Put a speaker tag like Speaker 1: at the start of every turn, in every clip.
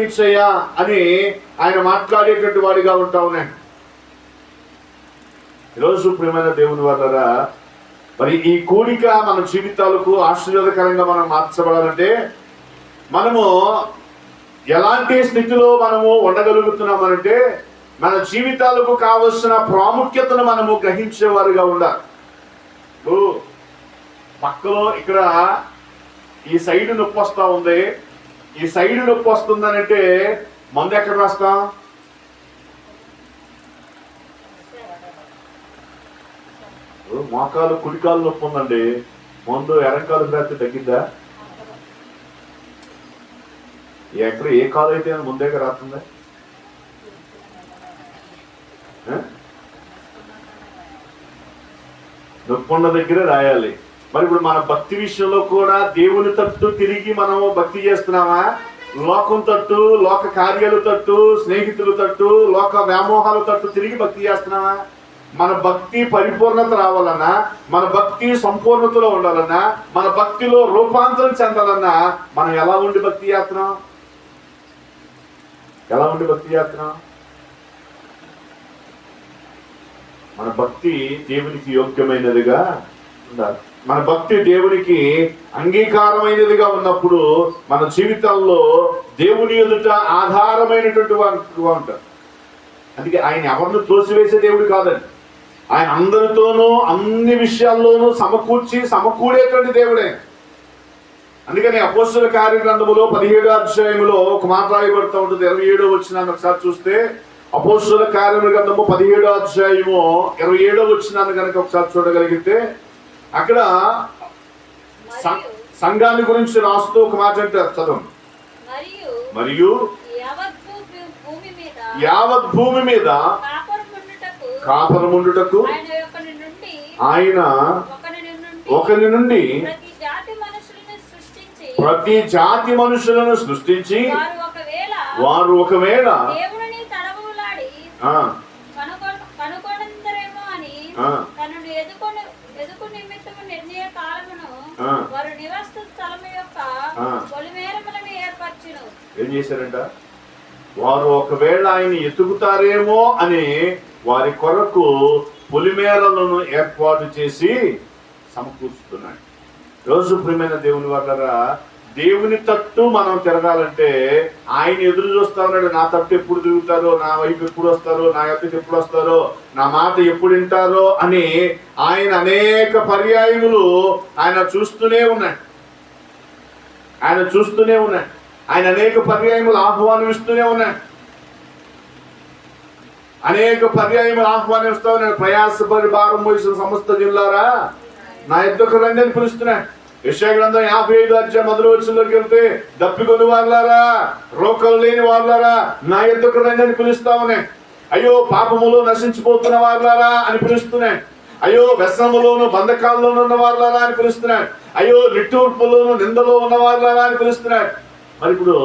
Speaker 1: అయ్యా అని ఆయన మాట్లాడేటువంటి వాడిగా ఉంటా ఉన్నాడు. ఈరోజు ప్రియమైన దేవుని వల్లరా మరి ఈ కూడిక మన జీవితాలకు ఆశీర్వాదకరంగా మనం మార్చబడాలంటే మనము ఎలాంటి స్థితిలో మనము ఉండగలుగుతున్నామనంటే మన జీవితాలకు కావలసిన ప్రాముఖ్యతను మనము గ్రహించేవారుగా ఉండాలి. ఇప్పుడు పక్కలో ఇక్కడ ఈ సైడ్ నొప్పి వస్తా ఉంది. ఈ సైడ్ నొప్పి వస్తుందనంటే మందు ఎక్కడ రాస్తాం? మోకాలు కుడికాలు నొప్పి ఉందండి. మందు ఎరంకాలు రాస్తే తగ్గిందా? ఎక్కడ ఏ కాలు అయితే ముందే రాస్తుందా? నొప్పి ఉన్న దగ్గరే రాయాలి. మరి ఇప్పుడు మన భక్తి విషయంలో కూడా దేవుని తట్టు తిరిగి మనము భక్తి చేస్తున్నామా? లోకం తట్టు లోక కార్యాలు తట్టు స్నేహితులు తట్టు లోక వ్యామోహాల తట్టు తిరిగి భక్తి చేస్తున్నామా? మన భక్తి పరిపూర్ణత రావాలన్నా మన భక్తి సంపూర్ణతలో ఉండాలన్నా మన భక్తిలో రూపాంతరం చెందాలన్నా మనం ఎలా ఉండి భక్తి చేస్తున్నాం? ఎలా ఉండి భక్తి చేస్తున్నాం? మన భక్తి దేవునికి యోగ్యమైనదిగా ఉండాలి. మన భక్తి దేవునికి అంగీకారమైనదిగా ఉన్నప్పుడు మన జీవితాల్లో దేవుని ఎదుట ఆధారమైనటువంటి వాడుగా ఉంటారు. అందుకే ఆయన ఎవరిని తోసివేసే దేవుడు కాదండి. ఆయన అందరితోనూ అన్ని విషయాల్లోనూ సమకూర్చి సమకూడేటువంటి దేవుడే. అందుకని అపోస్తుల కార్యగ్రంథములో పదిహేడు అధ్యాయంలో ఒక మాట రాయబడుతూ ఉంటుంది. ఇరవై ఏడో వచ్చినాన్ని ఒకసారి చూస్తే అపోస్తుల కార్యగ్రంథము పదిహేడో అధ్యాయము ఇరవై ఏడో వచ్చినాన్ని కనుక ఒకసారి చూడగలిగితే అక్కడ సంఘాన్ని గురించి రాస్తూ ఒక మాట అంటారు చదువు
Speaker 2: మరియు యావత్ భూమి మీద కాపురముండుటకు ఆయన
Speaker 1: ఒకరి నుండి
Speaker 2: ప్రతి జాతి మనుషులను సృష్టించి వారు ఒకవేళ
Speaker 1: వారు
Speaker 2: నివాస స్థలము యొక్క
Speaker 1: ఆ.
Speaker 2: పొలిమేరములను ఏర్పరచును.
Speaker 1: ఏం చేశారంట? వారు ఒకవేళ ఆయన ఎతుకుతారేమో అని వారి కొరకు పులిమేరలను ఏర్పాటు చేసి సమకూర్చుతున్నాడు రోజు ప్రియమైన దేవుని వల్ల దేవుని తట్టు మనం తిరగాలంటే ఆయన ఎదురు చూస్తా ఉన్నాడు. నా తట్టు ఎప్పుడు తిరుగుతారో నా వైపు ఎప్పుడు వస్తారో నా ఎత్తుకు ఎప్పుడు వస్తారో నా మాట ఎప్పుడు వింటారో అని ఆయన అనేక పర్యాయములు ఆయన చూస్తూనే ఉన్నాడు. ఆయన చూస్తూనే ఉన్నాడు. ఆయన అనేక పర్యాయములు ఆహ్వానిస్తూనే ఉన్నాడు. అనేక పర్యాయములు ఆహ్వానిస్తూ ఉన్నాడు. ప్రయాసపరి భారం పోసిన సమస్త జిల్లారా? నా ఎద్దుకు రండి అని పిలుస్తున్నాడు. యశా యాభై ఐదు అధ్యాయం మొదలు వచ్చిందోకి వెళ్తే దప్పికొని వాళ్ళారా రోకలు లేని వాళ్ళారా నా ఎద్దుకు రండి అని పిలుస్తా అయ్యో పాపములో నశించిపోతున్న వాళ్ళారా అని పిలుస్తున్నాయి అయ్యో వ్యసనములోను బంధకాల్లోనూ ఉన్న వాళ్ళారా అని పిలుస్తున్నాడు అయ్యో నిట్టూర్పులోను నిందలో ఉన్న వాళ్ళారా అని పిలుస్తున్నాడు మరి ఇప్పుడు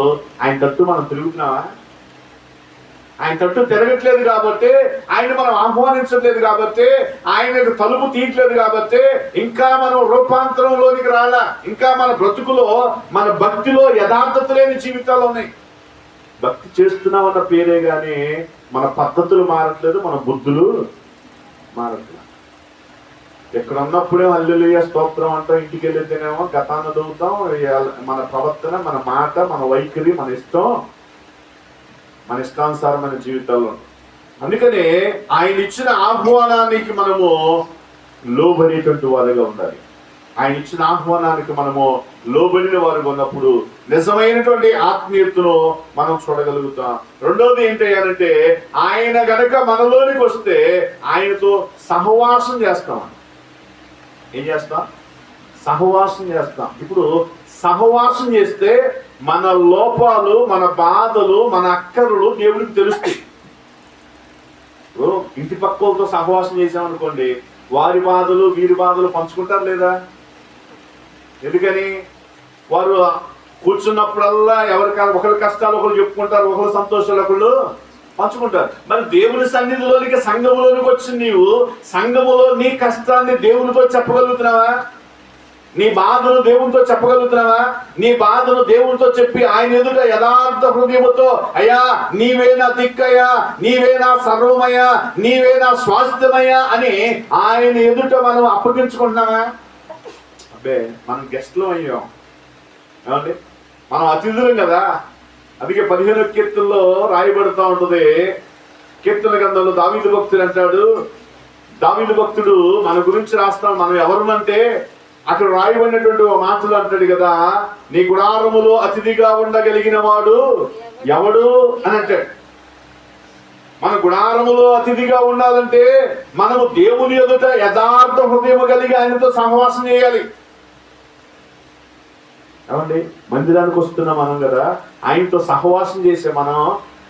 Speaker 1: ఆయన తట్టు మనం తిరుగుతున్నావా ఆయన తట్టు తిరగట్లేదు కాబట్టి ఆయన మనం ఆహ్వానించట్లేదు కాబట్టి ఆయన తలుపు తీయట్లేదు కాబట్టి ఇంకా మనం రూపాంతరంలోనికి రాలా. ఇంకా మన బ్రతుకులో మన భక్తిలో యథార్థత లేని జీవితాలు ఉన్నాయి. భక్తి చేస్తున్నామన్న పేరే కానీ మన పద్ధతులు మారట్లేదు మన బుద్ధులు మారట్లేదు. ఎక్కడ ఉన్నప్పుడే అల్లులయ్య స్తోత్రం అంటాం ఇంటికి వెళ్ళితేనేమో గతాన్ని చదువుతాం మన ప్రవర్తన మన మాట మన వైఖరి మన ఇష్టం మన ఇష్టానుసారమైన జీవితంలో. అందుకనే ఆయన ఇచ్చిన ఆహ్వానానికి మనము లోబడేటువంటి వారుగా ఉండాలి. ఆయన ఇచ్చిన ఆహ్వానానికి మనము లోబడిన వారు ఉన్నప్పుడు నిజమైనటువంటి ఆత్మీయతను మనం చూడగలుగుతాం. రెండవది ఏంటంటే ఆయన గనక మనలోనికి వస్తే ఆయనతో సహవాసం చేస్తాం. ఏం చేస్తాం? సహవాసం చేస్తాం. ఇప్పుడు సహవాసం చేస్తే మన లోపాలు మన బాధలు మన అక్కరులు దేవుడికి తెలుస్తాయి. ఇప్పుడు ఇంటి పక్కలతో సహవాసం చేసామనుకోండి వారి బాధలు వీరి బాధలు పంచుకుంటారు లేదా? ఎందుకని? వారు కూర్చున్నప్పుడల్లా ఎవరికి ఒకరి కష్టాలు ఒకరు చెప్పుకుంటారు ఒకరు సంతోషాలు ఒకళ్ళు పంచుకుంటారు. మరి దేవుని సన్నిధిలోనికి సంఘములోనికి వచ్చి నీవు సంఘములో నీ కష్టాన్ని దేవునితో చెప్పగలుగుతున్నావా? నీ బాధను దేవునితో చెప్పగలుగుతున్నావా? నీ బాధను దేవునితో చెప్పి ఆయన ఎదుట యథార్థ హృదయముతో అయ్యా నీవే నా దిక్కయ్యా నీవే నా సర్వమయ్యా నీవే నా స్వాస్థ్యమయ్యా అని ఆయన ఎదుట మనం అప్పగించుకుంటున్నావా అబ్బే మనం గెస్ట్లో అయ్యాం. ఏమండి? మనం అతిథులం కదా. అందుకే పదిహేను కీర్తనలో రాయబడుతూ ఉంటుంది. కీర్తన గ్రంథంలో దావీదు భక్తుడు అంటాడు. దావీదు భక్తుడు మన గురించి రాస్తాం. మనం ఎవరునంటే అక్కడ రాయబడినటువంటి ఓ మాటలు అంటాడు కదా నీ గుడారములో అతిథిగా ఉండగలిగిన వాడు ఎవడు? అని అంటాడు. మన గుడారములో అతిథిగా ఉండాలంటే మనము దేవుని ఎదుట యథార్థ హృదయం కలిగి ఆయనతో సహవాసం చేయాలి. ఏమండి? మందిరానికి వస్తున్న మనం కదా ఆయనతో సహవాసం చేసే మనం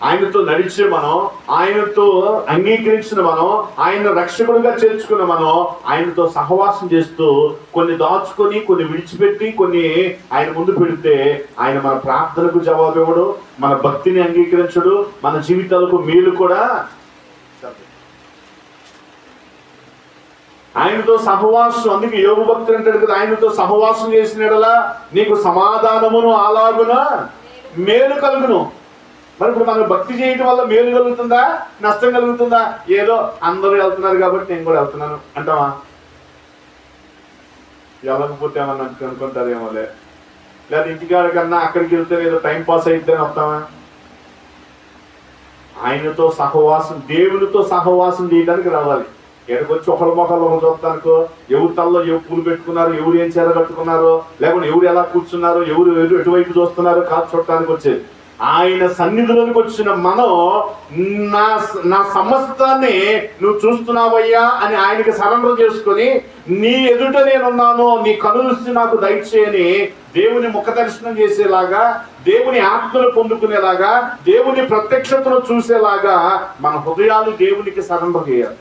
Speaker 1: ఆయనతో నడిచే మనం ఆయనతో అంగీకరించిన మనం ఆయన రక్షకుడిగా చేర్చుకున్న మనం ఆయనతో సహవాసం చేస్తూ కొన్ని దాచుకొని కొన్ని విడిచిపెట్టి కొన్ని ఆయన ముందు పెడితే ఆయన మన ప్రార్థనకు జవాబు ఇవ్వడు మన భక్తిని అంగీకరించడు మన జీవితాలకు మేలు కూడా ఆయనతో సహవాసం అందుకే యోగ భక్తులు అంటాడు కదా ఆయనతో సహవాసం చేసిన నీకు సమాధానమును అలాగున మేలు కలుగును. మరి ఇప్పుడు మనం భక్తి చేయటం వల్ల మేలు కలుగుతుందా? నష్టం కలుగుతుందా? ఏదో అందరూ వెళ్తున్నారు కాబట్టి నేను కూడా వెళ్తున్నాను. అంటావా? వెళ్ళకపోతే ఏమన్నా అనుకుంటారేమోలే. లేదా ఇంటికాడ కన్నా అక్కడికి వెళ్తే ఏదో టైం పాస్ అయిద్దని వస్తామా ఆయనతో సహవాసం దేవునితో సహవాసం చేయడానికి రావాలి. ఎక్కడికొచ్చి ఒకళ్ళ మొక్కలు ఒకరు చూస్తానుకో ఎవరి తల్లో ఎవరు పూలు పెట్టుకున్నారు ఎవరు ఏం చేర కట్టుకున్నారో లేకుంటే ఎవరు ఎలా కూర్చున్నారో ఎవరు ఎటువైపు చూస్తున్నారు కాదు చూడటానికి వచ్చేది. ఆయన సన్నిధిలోకి వచ్చిన మనం నా నా సమస్తాన్ని నువ్వు చూస్తున్నావయ్యా అని ఆయనకి సరెండర్ చేసుకొని నీ ఎదుట నేనున్నాను నీ కనుదృష్టి నాకు దయచేయని దేవుని ముఖ దర్శనం చేసేలాగా దేవుని ఆత్మను పొందుకునేలాగా దేవుని ప్రత్యక్షతను చూసేలాగా మన హృదయాలు దేవునికి సరెండర్ చేయాలి.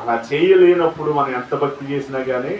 Speaker 1: అలా చేయలేనప్పుడు మనం ఎంత భక్తి చేసినా కానీ